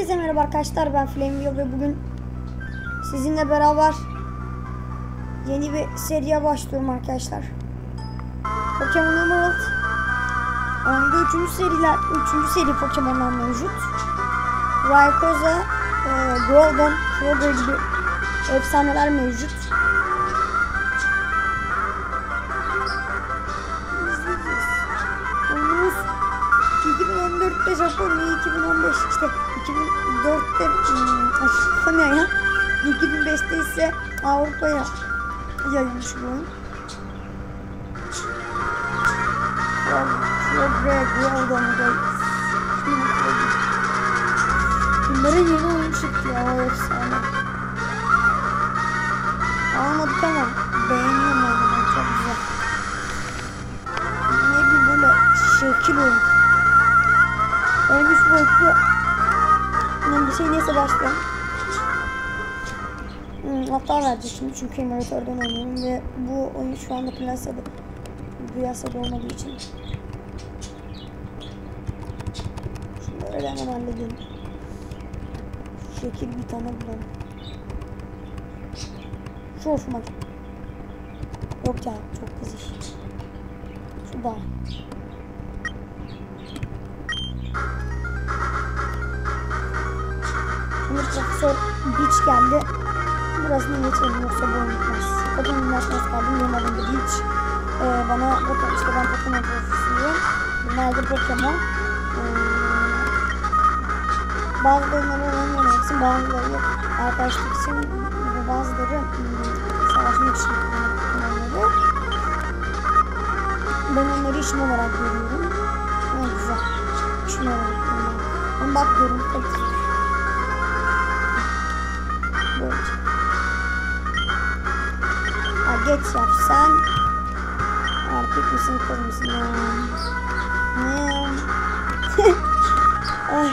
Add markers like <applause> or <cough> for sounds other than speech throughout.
Herkese merhaba arkadaşlar ben Flamio ve bugün sizinle beraber yeni bir seriye başlıyorum arkadaşlar. Pokemon Emerald Oyunda 3. seriler 3. seri Pokemon'lar mevcut. Rayquaza, e, Groudon, Frogger gibi efsaneler mevcut. 2005'te ise Avrupa'ya yayılmış bu oyun. Bunlara yeni oyun çıktı ya o efsane. Almadık ama beğeniyorum ben çok güzel. Ne bileyim böyle şekil oyun. Üç boyutlu bir şey neyse başlayalım. Hmm, hata verdi şimdi çünkü emülatörden oynuyorum ve bu oyun şu anda piyasada piyasada olmadığı için Şunları hemen halledelim. Şekil bir tane bulalım. Şu hoşuma. Yok ya çok kız iş. Şu daha. Şimdi Profesör Beach geldi. Burasını geçelim yoksa bu unutmaz. Pokemon Üniversitesi kaldım. Benim adım da Beach. Ee, bana bakın işte ben Pokemon profesörüyüm. Bunlar da Pokemon. Ee, bazılarını oynamamak için, bazıları arkadaşlık için ve bazıları hmm, savaşmak için kullanılıyor. Ben onları işim olarak görüyorum. Ne güzel. İşim olarak görüyorum. Ama bak görüntü geç yap sen. Erkek misin kız mısın? Ay.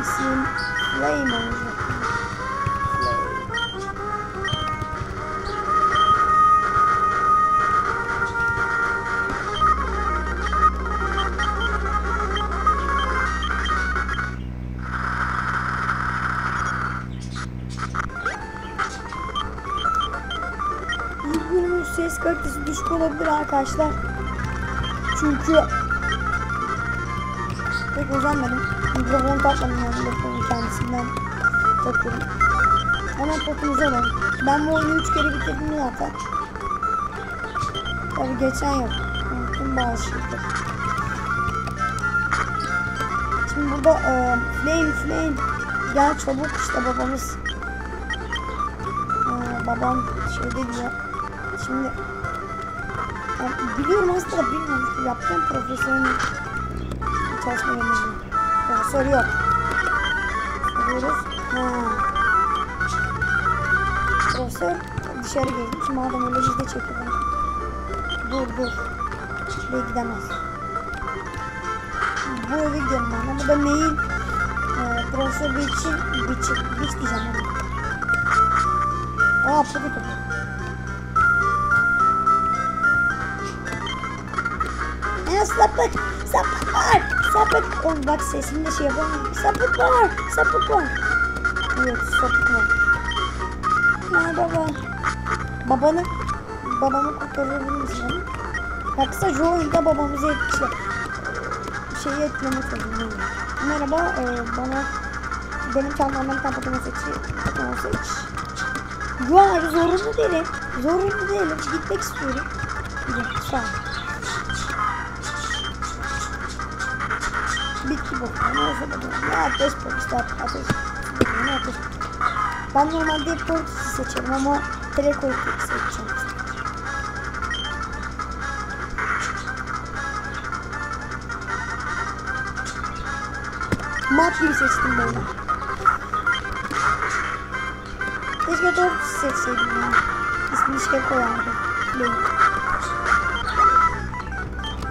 İsim Flame arkadaşlar. Çünkü pek uzanmadım. Mikrofon takmadım yani mikrofonu kendisinden takıyorum. Hemen potumuza alalım. Ben bu oyunu 3 kere bitirdim zaten. Tabi geçen yıl. Unuttum bazı şeyleri. Şimdi burada e, Flame Flame gel çabuk işte babamız e, babam şey diyor. Şimdi biliyorum aslında bilmiyorum ki yapacağım profesörün çalışma yemeğini. Profesör yok. Soruyoruz. Ha. Profesör dışarı girmiş. Madem öyle biz de çekelim. Dur dur. Şuraya gidemez. Bu eve gidelim ben. Bu da mail. E, profesör bir için bir diyeceğim. Aa pıdı pıdı. Sapık, sapık var, sapık. Oğlum bak sesini de şey yapamam. Sapık var, sapık var. Evet, sapık var. Ya baba. Babanı, babamı kurtarabilir misin? Kısaca o oyunda babamızı etkisi. Şeyi etkilemek zorundayım. Merhaba, e, bana benim Pokemon seçi, Pokemon seç. Yo abi zorunlu değilim. Zorunlu değilim. Gitmek istiyorum. Gidelim, sağ ol. Bakımı neyse bakıyorum. Ya ateş polisi ateş. Ne ateş Ben normalde hep polisi seçerim ama telekoyu seçeceğim. Mat gibi seçtim böyle. Keşke doğru seçseydim ya. İsmini şey koyardım. Değil.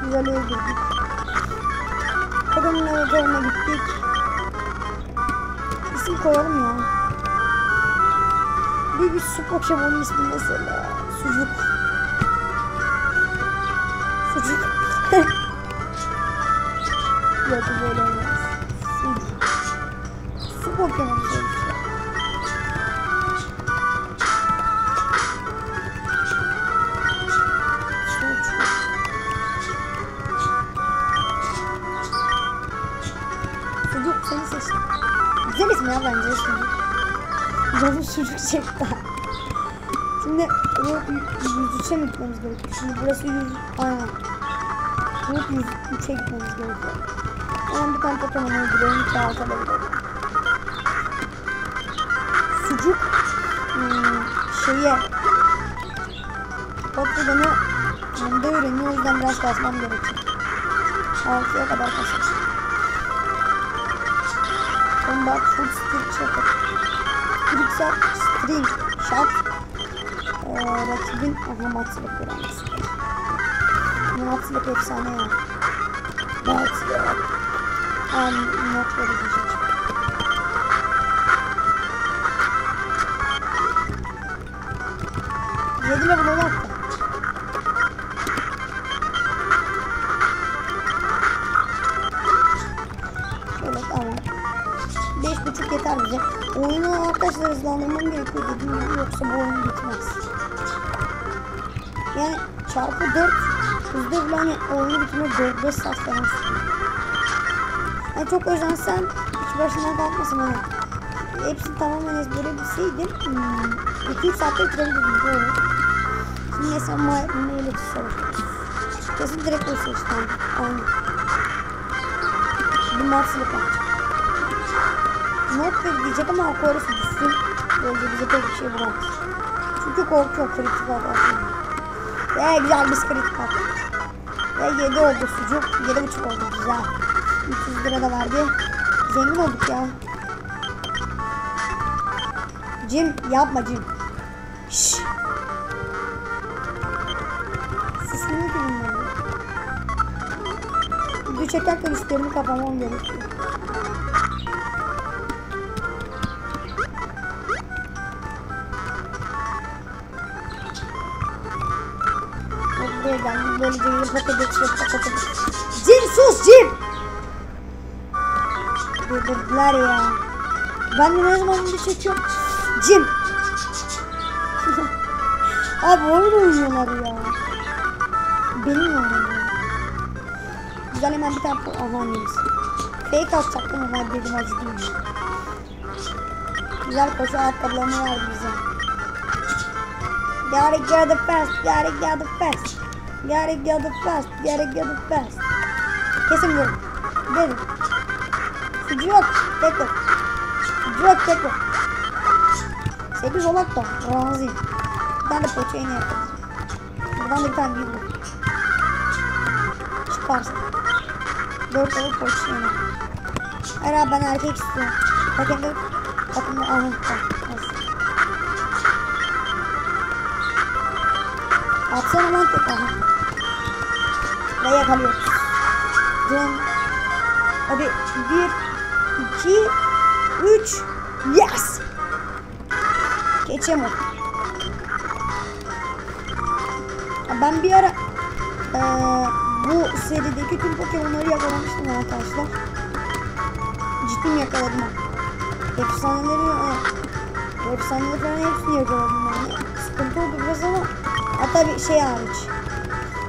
Güzel öldürdük. Kadının mezarına gittik. İsim koyalım ya. Bir bir su Pokemon'un ismi mesela. Sucuk. Sucuk. <laughs> ya bu böyle olmaz. Sucuk. Su Pokemon. Güzel ismi ya bence sucuk. Canım sucuk çekti. Şimdi bu 103'e mi gitmemiz gerekiyor? Şimdi burası 100... Aynen. Bu 103'e gitmemiz gerekiyor. Hemen bir tane Pokemon öldürelim. Çoğaltabilirim. Sucuk hmm, şeye Pokemon'u önde öğreniyor. O yüzden biraz kasmam gerekiyor. 6'ya kadar kasar. Combat Full Stick Chopper. Trickshot String Shot ee, rakibin aha maçlık öğrencisi. Maçlık efsane ya. Maçlık. Am not very diyecek. Yedi level olmak arkadaşlar hızlandırmam gerekiyor dediğim gibi yoksa bu oyun bitmez. Yani çarpı 4 hızda bile hani oyunu bitirmek 4-5 saat falan. Yani çok özensen hiç başından kalkmasın hani. Hepsini tamamen ezbere bilseydim hmm, 2-3 saatte bitirebilirdim doğru. Şimdi neyse ama neyle tutalım. Kesin direkt o seçtim. Şimdi Mars'ı yapacağım. Not diyecek ama Aquarius düşsün. Böylece bize pek bir şey bulamaz. Çünkü korkuyor kritik atarsın. Ve güzel bir kritik attı. Ve 7 oldu sucuk. 7,5 oldu güzel. 300 lira da verdi. Zengin olduk ya. Cim yapma Cim. Şşş. Sesini mi dinliyorum? Video çekerken üstlerimi kapamam gerekiyor. Böylece bir patates. Patates. Cim sus Cim. Delirdiler ya. Ben de ne zaman video çekiyorum? Cim. Abi oyun oynuyorlar ya. Benim oynuyorlar. Güzel hemen bir tane aha neyse. Fake atacaktım ama dedim acı değil. Güzel koşu ayakkabılarını verdi bize. Gotta get the fast, gotta get the fast. Gotta get the fast, gotta get the fast. Kesin vurun. Dedim. Sucu yok, tekrar. Sucu yok, tekrar. 8 olak da razıyım. Bir tane de poçayını yaparız. Buradan da bir tane vur. Çıkarsın. 4 olak poçayını. Hayır abi ben erkek istiyorum. Bakın da bakın da. Bak, Atsana lan tek aha. Ve yakalıyoruz. Dön. Hadi bir, iki, üç. Yes. Geçemem. Ben bir ara eee, bu serideki tüm Pokemon'ları yakalamıştım arkadaşlar. Ciddi yakaladım. ha. Efsaneleri, e, efsaneleri falan hepsini yakaladım yani. Sıkıntı oldu biraz ama hatta bir şey hariç.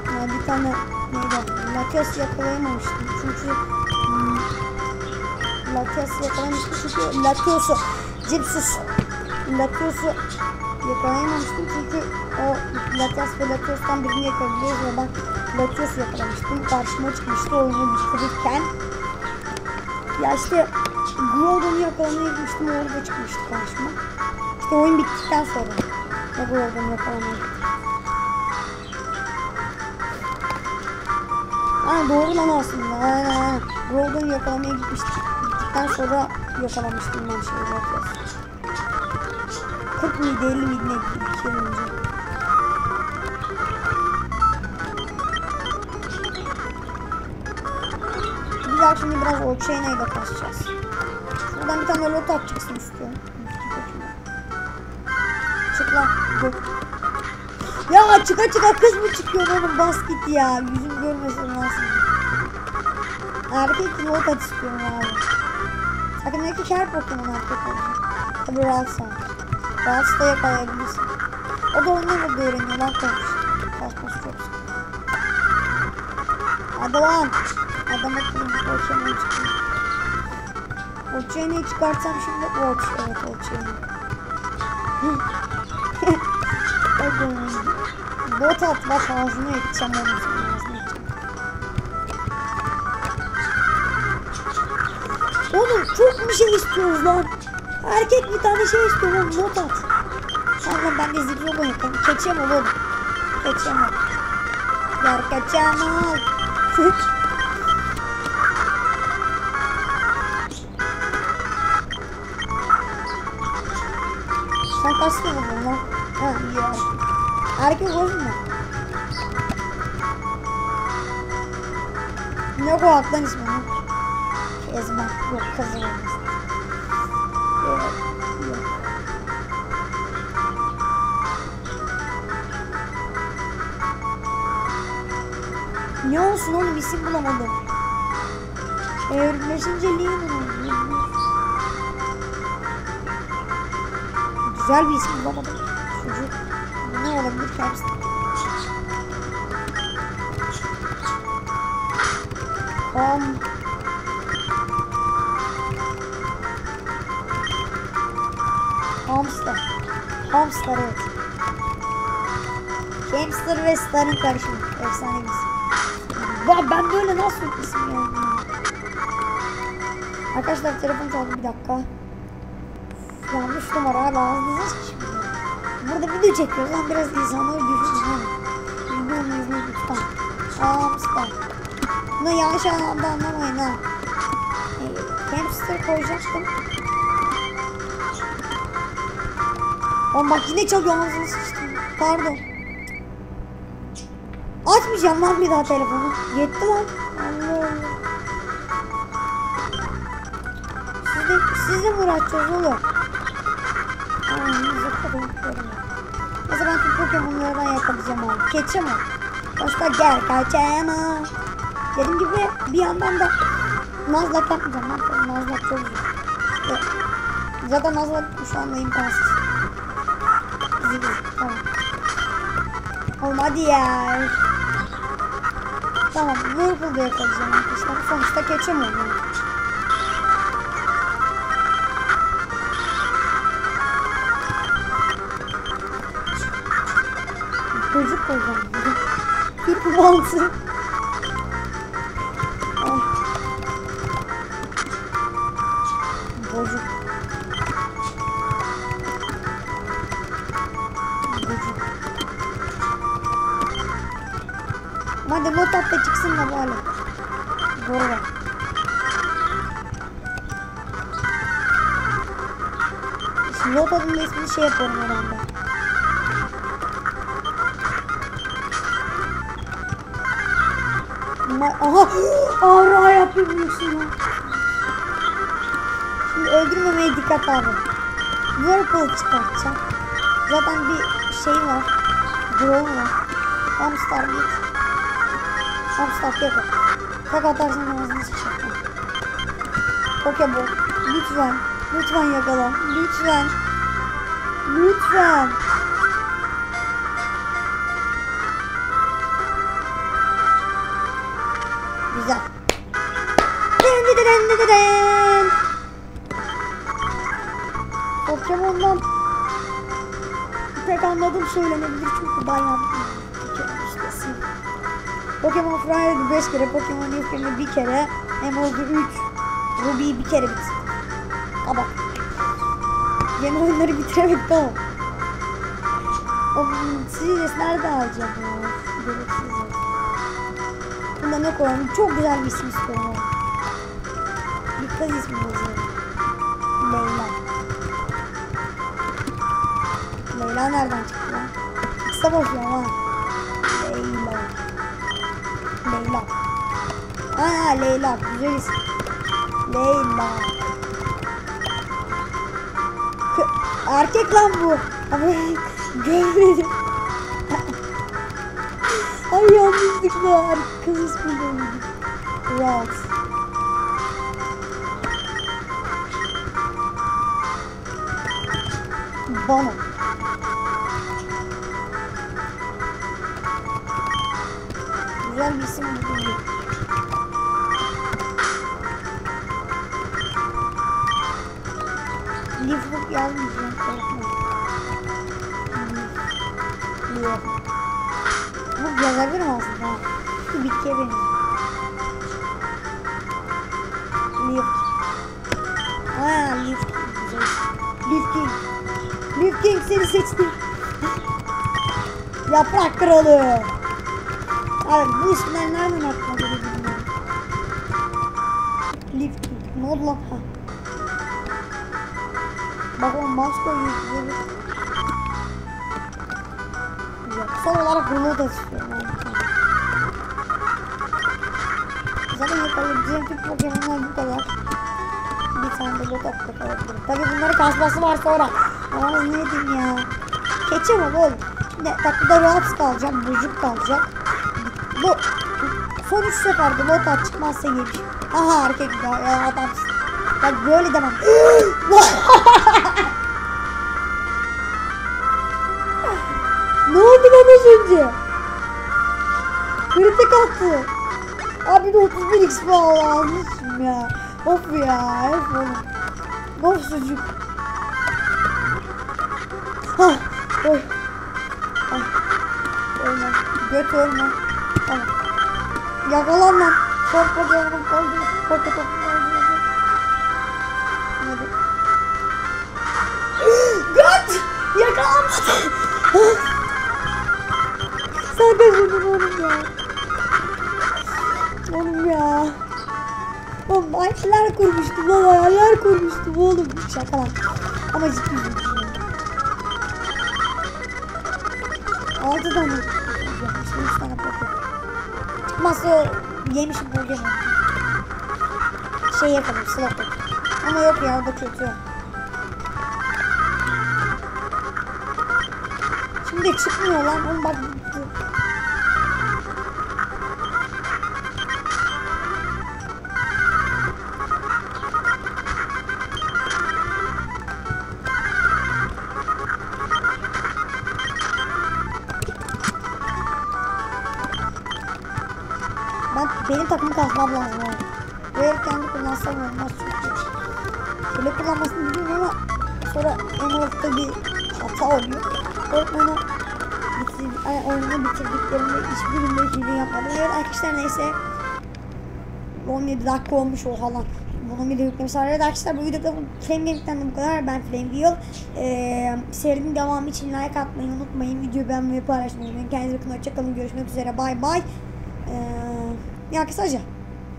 Yani bir tane neydi? Latias yakalayamamıştım. Çünkü hmm, Latias yakalayamamıştım çünkü Latios'u Cipsus Latios'u yakalayamamıştım çünkü o Latias ve Latios'tan birini yakalayabiliyoruz ve ben Latios'u yakalamıştım. Karşıma çıkmıştı oyunu bitirirken. Ya işte Groudon'u yakalamaya gitmiştim orada çıkmıştı karşıma. İşte oyun bittikten sonra Groudon'u yakalamaya gittim. Ha doğru lan aslında. Groudon'u yakalamaya gitmiştik. Gittikten sonra yakalamıştım ben şeyi Latias. 40 miydi 50 miydi ne bir şey önce. Daha şimdi biraz Olçayna'yı da kasacağız. Şuradan bir tane lot atacaksın istiyorum. Çık lan. Dur. Ya çıka çıka kız mı çıkıyor oğlum bas git ya. Yüzüm görmesin lazım. Erkek lot at istiyorum abi. Takımdaki her Pokemon erkek olacak. Tabi Ralts var. Ralts da yakalayabilirsin. O da onları da öğreniyor lan konuş. Kasması çok sıkı. Hadi lan. Adam akıllı bir Pokemon çıktı. Oçayını çıkartsam şimdi Oç. Evet Oçayını. <laughs> Bot at bak ağzına edeceğim onu Oğlum çok bir şey istiyoruz lan. Erkek bir tane şey istiyor oğlum bot at. Sonra ben de zibzobu yapayım. Keçem oğlum. Keçem ol. Yar keçem ol. Sen kaç buldun lan? Ha ya. Erkek olsun mu? Ne ismi lan? Kezban. Yok kızım olmasın. Yok. Yok. Ne olsun oğlum isim bulamadım. Evrimleşince Leon oldu. Güzel bir isim bulamadım. Çocuk. Ne olabilir ki hepsi? Hamster. Hamster evet. Hamster ve Star'ın karışımı. Efsane bir isim. Ba ben böyle nasıl bir isim yani? Arkadaşlar telefon çaldı bir dakika. Yanlış numara abi ağzınıza sıçmıyor. Burada video çekiyoruz lan biraz insanları düşünün. Video izleyin lütfen. Hamster. Bunu yanlış anlamda anlamayın ha. Ee, hamster koyacaktım. Oğlum bak yine çalıyor ağzını sıçtım. Pardon. Açmayacağım lan bir daha telefonu. Yetti lan. Allah Allah. Sizle, sizle mi uğraşacağız oğlum? Ay, zıpladım. Neyse ben tüm Pokemon'lardan yakalayacağım abi. Geçeceğim abi. Başka gel kaçayım ha. Dediğim gibi bir yandan da Nazlak yapmayacağım. lan. Nazlak çok zor. İşte, zaten Nazlak şu anda imkansız. Zil, tamam. Oğlum hadi ya. Tamam, Whirlpool'da yakalayacağım arkadaşlar. Sonuçta oluyor. Çocuk koyacağım. Türk mantı. Ah. Hadi at da çıksın da. Doğru bak. Şimdi lot adının ismini şey yaparım herhalde. Aha! Ara yapıyorsun ya. Şimdi öldürmemeye dikkat abi. Whirlpool çıkartacağım. Zaten bir şey var. Drone var. Hamster git. Hamster tek at. Tek atarsan ağzını sıçratma. Pokeball. Lütfen. Lütfen yakala. Lütfen. Lütfen. Güzel. Pokemon'dan pek anladım söylenebilir çünkü bayağı. Pokemon Fryer'ı 5 kere, Pokemon Yufkan'ı bir kere, Emerald'ı 3, Ruby'yi bir kere bitirdim. Ama yeni oyunları bitiremedik tamam. O Sirius nerede alacağım ya? Gereksiz ya. Bunda ne koyalım? Çok güzel bir isim istiyorum ama. Kız ismi yazıyorum. Leyla. Leyla nereden çıktı lan? Kısa bakıyorum ha. Leyla. Leyla. Aa Leyla güzel isim. Leyla. K Erkek lan bu. <laughs> Görmedim. Ay yanlışlıkla kız ismi buldum. Ralph. Bono. Güzel bir isim buldum. Livehook yazmayacağım. korkma. Live. Bu yazabilirim aslında. Bu bitkiye benziyor. Live. Aa, Live King. Güzel. Live King. Live King seni seçtim. Yaprak kralı. Abi bu isimler nereden aklıma geliyor King. Ne oldu? Ha. Bak o mouse koyuyor. Güzel. Son olarak reload açıyorum. Zaten yakalayabileceğim tüm Pokemon'lar bu kadar. Bir tane de bot attık. Tabii bunları kasması var sonra. Aa ne diyeyim ya. Keçi mi oğlum? Şimdi takıda Raps kalacak, Bucuk kalacak. Bu son üç seferde bot at çıkmazsa yemiş. Aha erkek ya, ya adamsın. Bak böyle demem. ne oldu lan az önce? Kritik attı. Abi de 31 XP almışım ya. Of ya. Of oğlum. Of sucuk. Hah. Oy. Ah. Ölme. Göt ölme. Tamam. Yakalan lan. Son Pokemon'un kaldı. Poke topu kaldı. Hadi. Göt! Yakalanmadı. Sen kazandın oğlum ya. Oğlum ya. Oğlum hayaller kurmuştum lan hayaller kurmuştum oğlum. Şaka lan. Ama ciddi bir şey. Altı tane. Yapmıştım üç tane Pokemon. Çıkmazsa yemişim Pokemon. Şey yapalım Slowpoke. Ama yok ya o da kötü. Şimdi çıkmıyor lan. Oğlum bak Ben benim takımı kasmam lazım abi. Böyle kendi kullansam olmaz çünkü. Böyle kullanmasını biliyorum ama sonra Emerald'da bir hata oluyor. Öğretmeni bitir, ay, oyunu bitirdiklerinde hiçbirinde hile yapmadım. Evet arkadaşlar neyse. 17 dakika olmuş o falan. Bunu bir de yüklemiş. Evet arkadaşlar bu videoda bu Flame Gaming'den de bu kadar. Ben Flame Wheel. Ee, serinin devamı için like atmayı unutmayın. Videoyu beğenmeyi paylaşmayı unutmayın. Kendinize bakın. Hoşçakalın. Görüşmek üzere. Bay bay. Ya kısaca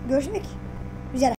görüşmek üzere.